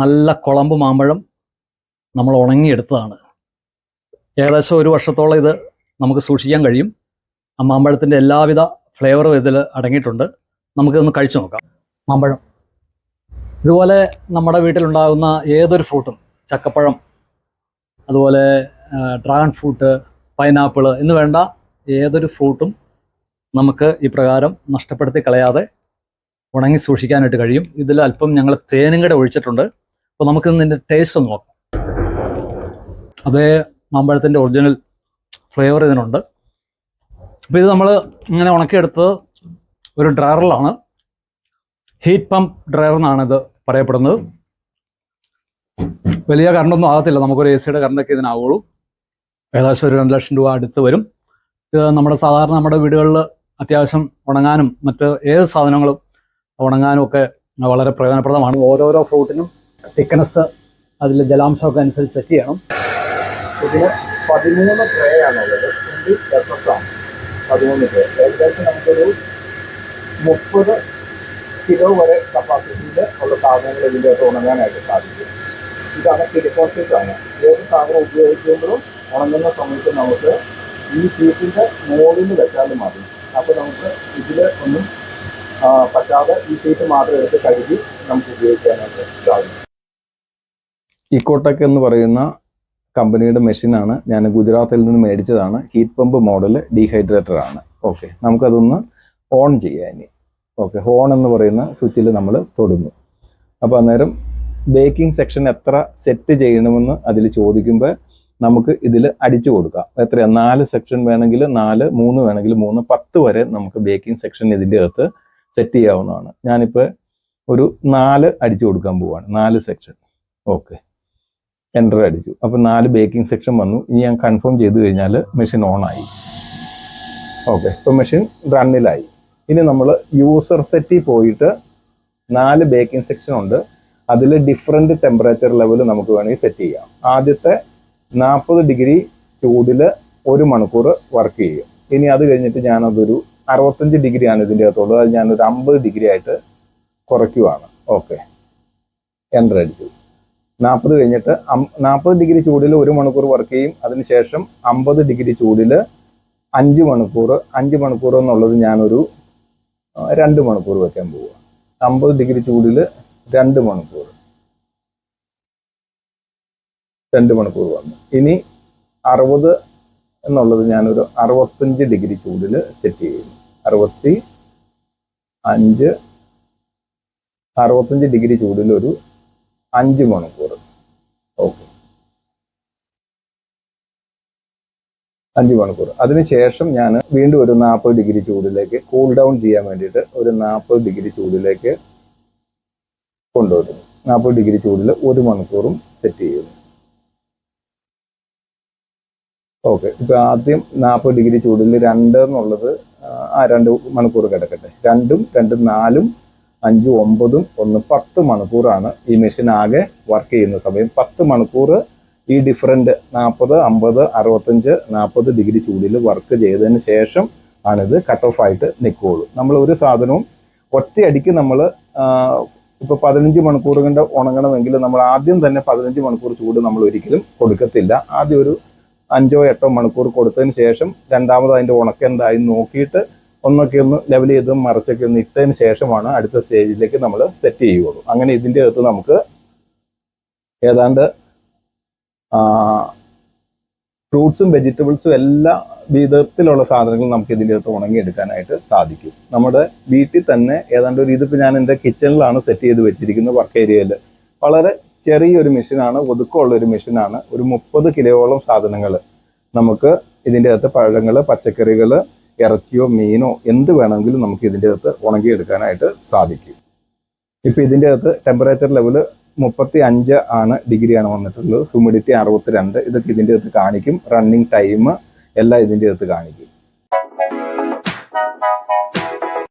നല്ല കുളമ്പ് മാമ്പഴം നമ്മൾ ഉണങ്ങിയെടുത്തതാണ്. ഏകദേശം ഒരു വർഷത്തോളം ഇത് നമുക്ക് സൂക്ഷിക്കാൻ കഴിയും. ആ മാമ്പഴത്തിന്റെ എല്ലാവിധ ഫ്ലേവറും ഇതിൽ അടങ്ങിയിട്ടുണ്ട്. നമുക്കിതൊന്ന് കഴിച്ചു നോക്കാം. മാമ്പഴം. ഇതുപോലെ നമ്മുടെ വീട്ടിലുണ്ടാകുന്ന ഏതൊരു ഫ്രൂട്ടും ചക്കപ്പഴം അതുപോലെ ഡ്രാഗൺ ഫ്രൂട്ട് പൈനാപ്പിൾ എന്ന് വേണ്ട ഏതൊരു ഫ്രൂട്ടും നമുക്ക് ഇപ്രകാരം പ്രകാരം നഷ്ടപ്പെടുത്തി കളയാതെ ഉണങ്ങി സൂക്ഷിക്കാനായിട്ട് കഴിയും. ഇതിൽ അല്പം ഞങ്ങൾ തേനും കൂടെ ഒഴിച്ചിട്ടുണ്ട്. അപ്പോൾ നമുക്ക് ഇതിന്റെ ടേസ്റ്റ് ഒന്ന് നോക്കാം. അതേ മാമ്പഴത്തിന്റെ ഒറിജിനൽ ഫ്ലേവർ ഇതിനുണ്ട്. അപ്പോൾ ഇത് നമ്മൾ ഇങ്ങനെ ഉണക്കിയെടുത്തത് ഒരു ഡ്രയറിലാണ് ഹീറ്റ് പമ്പ് ഡ്രയർ എന്നാണ് ഇത് പറയപ്പെടുന്നത്. വലിയ കറണ്ടൊന്നും ആകത്തില്ല. നമുക്കൊരു എ സിയുടെ കറണ്ടൊക്കെ ഇതിനാവുള്ളൂ. ഏകദേശം ഒരു രണ്ട് ലക്ഷം രൂപ അടുത്ത് വരും. ഇത് നമ്മുടെ സാധാരണ നമ്മുടെ വീടുകളിൽ അത്യാവശ്യം ഉണങ്ങാനും മറ്റ് ഏത് സാധനങ്ങളും ഉണങ്ങാനും ഒക്കെ വളരെ പ്രയോജനപ്രദമാണ്. ഓരോരോ ഫ്രൂട്ടിനും തിക്നെസ് അതിൽ ജലാംശമൊക്കെ അനുസരിച്ച് സെറ്റ് ചെയ്യണം. ഇതിന് പതിമൂന്ന് ട്രേ ആണുള്ളത് പതിമൂന്ന് ട്രേ. ഏകദേശം നമുക്കൊരു മുപ്പത് കിലോ വരെ കപ്പാസിറ്റിയിൽ ഉള്ള സാധനങ്ങൾ ഇതിന്റെ അകത്ത് ഉണങ്ങാനായിട്ട് സാധിക്കും. ഇതാണ് ആണ്. ഏത് സാധനം ഉപയോഗിക്കുമ്പോഴും ഉണങ്ങുന്ന സമയത്ത് നമുക്ക് ഈ ഷീറ്റിന്റെ മുകളിൽ വെച്ചാലും മതി. അപ്പോൾ നമുക്ക് ഇതിൽ ഒന്നും പറ്റാതെ ഈ ഷീറ്റ് മാത്രം എടുത്ത് കഴുകി നമുക്ക് ഉപയോഗിക്കാനായിട്ട് സാധിക്കും. ഇക്കോടെക് എന്ന് പറയുന്ന കമ്പനിയുടെ മെഷീനാണ് ഞാൻ ഗുജറാത്തിൽ നിന്ന് മേടിച്ചതാണ്. ഹീറ്റ് പമ്പ് മോഡൽ ഡീഹൈഡ്രേറ്റർ ആണ് ഓക്കെ നമുക്കതൊന്ന് ഓൺ ചെയ്യാം ഇനി. ഓക്കെ ഹോൺ എന്ന് പറയുന്ന സ്വിച്ചിൽ നമ്മൾ തൊടുന്നു. അപ്പോൾ അന്നേരം ബേക്കിംഗ് സെക്ഷൻ എത്ര സെറ്റ് ചെയ്യണമെന്ന് അതിൽ ചോദിക്കുമ്പോൾ നമുക്ക് ഇതിൽ അടിച്ചു കൊടുക്കാം. എത്രയാണ് നാല് സെക്ഷൻ വേണമെങ്കിൽ നാല് മൂന്ന് വേണമെങ്കിൽ മൂന്ന് പത്ത് വരെ നമുക്ക് ബേക്കിംഗ് സെക്ഷൻ ഇതിന്റെ അകത്ത് സെറ്റ് ചെയ്യാവുന്നതാണ്. ഞാനിപ്പോൾ ഒരു നാല് അടിച്ചു കൊടുക്കാൻ പോവാണ്. നാല് സെക്ഷൻ. ഓക്കെ. എന്റർ അടിച്ചു. അപ്പോൾ നാല് ബേക്കിംഗ് സെക്ഷൻ വന്നു. ഇനി ഞാൻ കൺഫേം ചെയ്ത് കഴിഞ്ഞാൽ മെഷീൻ ഓൺ ആയി. ഓക്കെ ഇപ്പോൾ മെഷീൻ റണ്ണിലായി ഇനി നമ്മൾ യൂസർ സെറ്റിൽ പോയിട്ട് നാല് ബേക്കിംഗ് സെക്ഷൻ ഉണ്ട്. അതിൽ ഡിഫറെന്റ് ടെമ്പറേച്ചർ ലെവൽ നമുക്ക് വേണമെങ്കിൽ സെറ്റ് ചെയ്യാം. ആദ്യത്തെ നാൽപ്പത് ഡിഗ്രി ചൂടിൽ ഒരു മണിക്കൂർ വർക്ക് ചെയ്യും. ഇനി അത് കഴിഞ്ഞിട്ട് ഞാനതൊരു അറുപത്തഞ്ച് ഡിഗ്രിയാണ് ഇതിന്റെ അകത്തുള്ളത്. അത് ഞാനൊരു അമ്പത് ഡിഗ്രി ആയിട്ട് കുറയ്ക്കുവാണ്. ഓക്കെ എന്റർ അടിച്ചു. നാൽപ്പത് കഴിഞ്ഞിട്ട് നാൽപ്പത് ഡിഗ്രി ചൂടിൽ ഒരു മണിക്കൂർ വർക്ക് ചെയ്യും. അതിനുശേഷം അമ്പത് ഡിഗ്രി ചൂടിൽ അഞ്ച് മണിക്കൂർ അഞ്ച് മണിക്കൂർ എന്നുള്ളത് ഞാനൊരു രണ്ട് മണിക്കൂർ വെക്കാൻ പോവുക അമ്പത് ഡിഗ്രി ചൂടിൽ രണ്ട് മണിക്കൂർ. രണ്ട് മണിക്കൂർ വന്നു. ഇനി അറുപത് എന്നുള്ളത് ഞാനൊരു അറുപത്തഞ്ച് ഡിഗ്രി ചൂടിൽ സെറ്റ് ചെയ്യുന്നു. അറുപത്തി അഞ്ച് അറുപത്തഞ്ച് ഡിഗ്രി ചൂടിൽ ഒരു അഞ്ച് മണിക്കൂർ. ഓക്കെ. അഞ്ച് മണിക്കൂർ അതിനുശേഷം ഞാൻ വീണ്ടും ഒരു നാൽപ്പത് ഡിഗ്രി ചൂടിലേക്ക് കൂൾ ഡൗൺ ചെയ്യാൻ വേണ്ടിയിട്ട് ഒരു നാൽപ്പത് ഡിഗ്രി ചൂടിലേക്ക് കൊണ്ടുവരുന്നു. നാൽപ്പത് ഡിഗ്രി ചൂടിൽ ഒരു മണിക്കൂറും സെറ്റ് ചെയ്യുന്നു. ഓക്കെ. ഇപ്പൊ ആദ്യം നാൽപ്പത് ഡിഗ്രി ചൂടിൽ രണ്ട് എന്നുള്ളത് ആ, രണ്ട് മണിക്കൂർ കിടക്കട്ടെ. രണ്ടും രണ്ടും നാലും അഞ്ചും ഒമ്പതും ഒന്ന് പത്ത് മണിക്കൂറാണ് ഈ മെഷീൻ ആകെ വർക്ക് ചെയ്യുന്ന സമയം. പത്ത് മണിക്കൂർ ഈ ഡിഫറന്റ് നാൽപ്പത് അമ്പത് അറുപത്തഞ്ച് നാൽപ്പത് ഡിഗ്രി ചൂടിൽ വർക്ക് ചെയ്തതിന് ശേഷം ആണിത് കട്ട് ഓഫ് ആയിട്ട് നിൽക്കുകയുള്ളൂ നമ്മൾ ഒരു സാധനവും ഒറ്റയടിക്ക് നമ്മൾ ഇപ്പോൾ പതിനഞ്ച് മണിക്കൂർ കൊണ്ട് ഉണങ്ങണമെങ്കിൽ നമ്മൾ ആദ്യം തന്നെ പതിനഞ്ച് മണിക്കൂർ ചൂട് നമ്മൾ ഒരിക്കലും കൊടുക്കത്തില്ല. ആദ്യം ഒരു അഞ്ചോ എട്ടോ മണിക്കൂർ കൊടുത്തതിന് ശേഷം രണ്ടാമത് അതിന്റെ ഉണക്കം എന്തായി നോക്കിയിട്ട് ഒന്നൊക്കെ ഒന്ന് ലെവൽ ചെയ്ത് മറിച്ചൊക്കെ ഒന്ന് ഇട്ടതിന് ശേഷമാണ് അടുത്ത സ്റ്റേജിലേക്ക് നമ്മൾ സെറ്റ് ചെയ്യുള്ളൂ അങ്ങനെ ഇതിന്റെ അകത്ത് നമുക്ക് ഏതാണ്ട് ഫ്രൂട്ട്സും വെജിറ്റബിൾസും എല്ലാ വിധത്തിലുള്ള സാധനങ്ങളും നമുക്ക് ഇതിന്റെ അകത്ത് ഉണങ്ങിയെടുക്കാനായിട്ട് സാധിക്കും. നമ്മുടെ വീട്ടിൽ തന്നെ ഏതാണ്ട് ഒരു ഇതിപ്പോൾ ഞാൻ എന്റെ കിച്ചണിലാണ് സെറ്റ് ചെയ്ത് വെച്ചിരിക്കുന്നത് വർക്ക് ഏരിയയിൽ വളരെ ചെറിയൊരു മെഷീനാണ് ഒതുക്കമുള്ള ഒരു മെഷീനാണ് ഒരു മുപ്പത് കിലോയോളം സാധനങ്ങൾ നമുക്ക് ഇതിന്റെ അകത്ത് പഴങ്ങൾ പച്ചക്കറികൾ ഇറച്ചിയോ മീനോ എന്ത് വേണമെങ്കിലും നമുക്ക് ഇതിന്റെ അകത്ത് ഉണങ്ങിയെടുക്കാനായിട്ട് സാധിക്കും. ഇപ്പം ഇതിന്റെ അകത്ത് ടെമ്പറേച്ചർ ലെവൽ മുപ്പത്തി അഞ്ച് ആണ് ഡിഗ്രിയാണ് വന്നിട്ടുള്ളത്. ഹ്യൂമിഡിറ്റി അറുപത്തിരണ്ട്. ഇതൊക്കെ ഇതിന്റെ അകത്ത് കാണിക്കും. റണ്ണിങ് ടൈം എല്ലാം ഇതിന്റെ അകത്ത് കാണിക്കും.